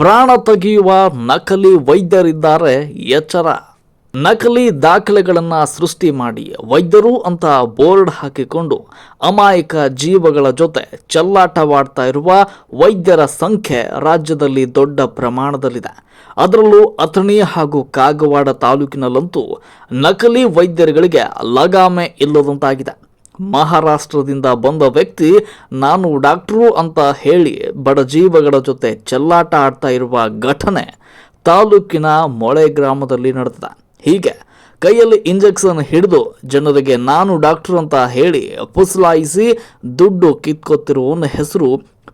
ಪ್ರಾಣ ತೆಗೆಯುವ ನಕಲಿ ವೈದ್ಯರಿದ್ದಾರೆ, ಎಚ್ಚರ. ನಕಲಿ ದಾಖಲೆಗಳನ್ನು ಸೃಷ್ಟಿ ಮಾಡಿ, ವೈದ್ಯರು ಅಂತ ಬೋರ್ಡ್ ಹಾಕಿಕೊಂಡು ಅಮಾಯಕ ಜೀವಗಳ ಜೊತೆ ಚೆಲ್ಲಾಟವಾಡ್ತಾ ಇರುವ ವೈದ್ಯರ ಸಂಖ್ಯೆ ರಾಜ್ಯದಲ್ಲಿ ದೊಡ್ಡ ಪ್ರಮಾಣದಲ್ಲಿದೆ. ಅದರಲ್ಲೂ ಅಥಣಿ ಹಾಗೂ ಕಾಗವಾಡ ತಾಲೂಕಿನಲ್ಲಂತೂ ನಕಲಿ ವೈದ್ಯರುಗಳಿಗೆ ಲಗಾಮೆ ಇಲ್ಲದಂತಾಗಿದೆ. ಮಹಾರಾಷ್ಟ್ರದಿಂದ ಬಂದ ವ್ಯಕ್ತಿ, ನಾನು ಡಾಕ್ಟ್ರು ಅಂತ ಹೇಳಿ ಬಡ ಜೀವಗಳ ಜೊತೆ ಚೆಲ್ಲಾಟ ಆಡ್ತಾ ಇರುವ ಘಟನೆ ತಾಲೂಕಿನ ಮೊಳೆ ಗ್ರಾಮದಲ್ಲಿ ನಡೆದಿದೆ. ಹೀಗೆ ಕೈಯಲ್ಲಿ ಇಂಜೆಕ್ಷನ್ ಹಿಡಿದು ಜನರಿಗೆ ನಾನು ಡಾಕ್ಟ್ರು ಅಂತ ಹೇಳಿ ಪುಸಲಾಯಿಸಿ ದುಡ್ಡು ಕಿತ್ಕೊತ್ತಿರುವವನ ಹೆಸರು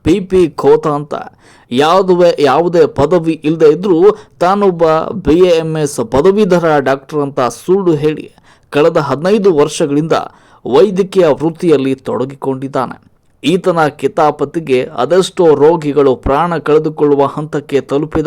ಪಿ ಪಿ ಖೋತ ಅಂತ. ಯಾವುದೇ ಯಾವುದೇ ಪದವಿ ಇಲ್ಲದೆ ಇದ್ದರೂ ತಾನೊಬ್ಬ ಬಿ ಎ ಎಂ ಎಸ್ ಪದವೀಧರ ಡಾಕ್ಟರ್ ಅಂತ ಸುಳ್ಳು ಹೇಳಿ, ಕಳೆದ ಹದಿನೈದು ವರ್ಷಗಳಿಂದ ವೈದ್ಯಕೀಯ ವೃತ್ತಿಯಲ್ಲಿ ತೊಡಗಿಕೊಂಡಿದ್ದಾನೆ. ಈತನ ಕಿತಾಪತಿಗೆ ಅದೆಷ್ಟೋ ರೋಗಿಗಳು ಪ್ರಾಣ ಕಳೆದುಕೊಳ್ಳುವ ಹಂತಕ್ಕೆ ತಲುಪಿದ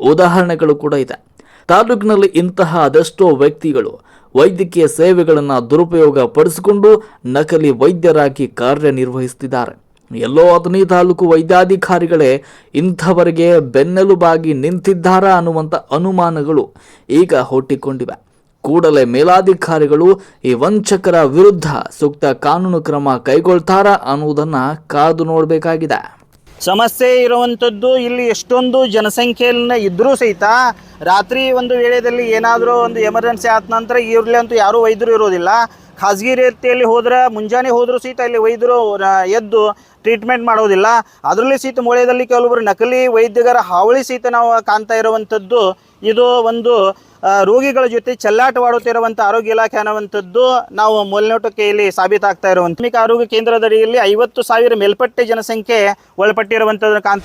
ಉದಾಹರಣೆಗಳು ಕೂಡ ಇದೆ. ತಾಲೂಕಿನಲ್ಲಿ ಇಂತಹ ಅದೆಷ್ಟೋ ವ್ಯಕ್ತಿಗಳು ವೈದ್ಯಕೀಯ ಸೇವೆಗಳನ್ನು ದುರುಪಯೋಗ ಪಡಿಸಿಕೊಂಡು ನಕಲಿ ವೈದ್ಯರಾಗಿ ಕಾರ್ಯನಿರ್ವಹಿಸುತ್ತಿದ್ದಾರೆ. ಎಲ್ಲೋ ಅಥಣಿ ತಾಲೂಕು ವೈದ್ಯಾಧಿಕಾರಿಗಳೇ ಇಂಥವರಿಗೆ ಬೆನ್ನೆಲುಬಾಗಿ ನಿಂತಿದ್ದಾರಾ ಅನ್ನುವಂಥ ಅನುಮಾನಗಳು ಈಗ ಹುಟ್ಟಿಕೊಂಡಿವೆ. ಕೂಡಲೇ ಮೇಲಾಧಿಕಾರಿಗಳು ಈ ವಂಚಕರ ವಿರುದ್ಧ ಸೂಕ್ತ ಕಾನೂನು ಕ್ರಮ ಕೈಗೊಳ್ತಾರ ಅನ್ನುವುದನ್ನು ಕಾದು ನೋಡಬೇಕಾಗಿದೆ. ಸಮಸ್ಯೆ ಇರುವಂಥದ್ದು ಇಲ್ಲಿ ಎಷ್ಟೊಂದು ಜನಸಂಖ್ಯೆಯನ್ನ ಇದ್ದರೂ ಸಹಿತ ರಾತ್ರಿ ಒಂದು ವೇಳೆಯಲ್ಲಿ ಏನಾದರೂ ಒಂದು ಎಮರ್ಜೆನ್ಸಿ ಆದ ನಂತರ ಇರಲಿ ಅಂತೂ ಯಾರೂ ವೈದ್ಯರು ಇರೋದಿಲ್ಲ. ಖಾಸಗಿ ರೀತಿಯಲ್ಲಿ ಹೋದ್ರೆ ಮುಂಜಾನೆ ಹೋದರೂ ಸಹಿತ ಇಲ್ಲಿ ವೈದ್ಯರು ಎದ್ದು ಟ್ರೀಟ್ಮೆಂಟ್ ಮಾಡೋದಿಲ್ಲ. ಅದರಲ್ಲಿ ಸಹಿತ ಮೂಳೆಯಲ್ಲಿ ಕೆಲವೊಬ್ಬರು ನಕಲಿ ವೈದ್ಯರ ಹಾವಳಿ ಸಹಿತ ನಾವು ಕಾಣ್ತಾ ಇರುವಂಥದ್ದು. ಇದು ಒಂದು ರೋಗಿಗಳ ಜೊತೆ ಚೆಲ್ಲಾಟವಾಡುತ್ತಿರುವಂಥ ಆರೋಗ್ಯ ಇಲಾಖೆ ಅನ್ನುವಂಥದ್ದು ನಾವು ಮೂಲನೋಟಕ್ಕೆ ಇಲ್ಲಿ ಸಾಬೀತಾಗ್ತಾ ಇರುವಂಥ ಆರೋಗ್ಯ ಕೇಂದ್ರದಡಿಯಲ್ಲಿ ಐವತ್ತು ಸಾವಿರ ಮೇಲ್ಪಟ್ಟೆ ಜನಸಂಖ್ಯೆ ಒಳಪಟ್ಟಿರುವಂಥದ್ದನ್ನು ಕಾಣ್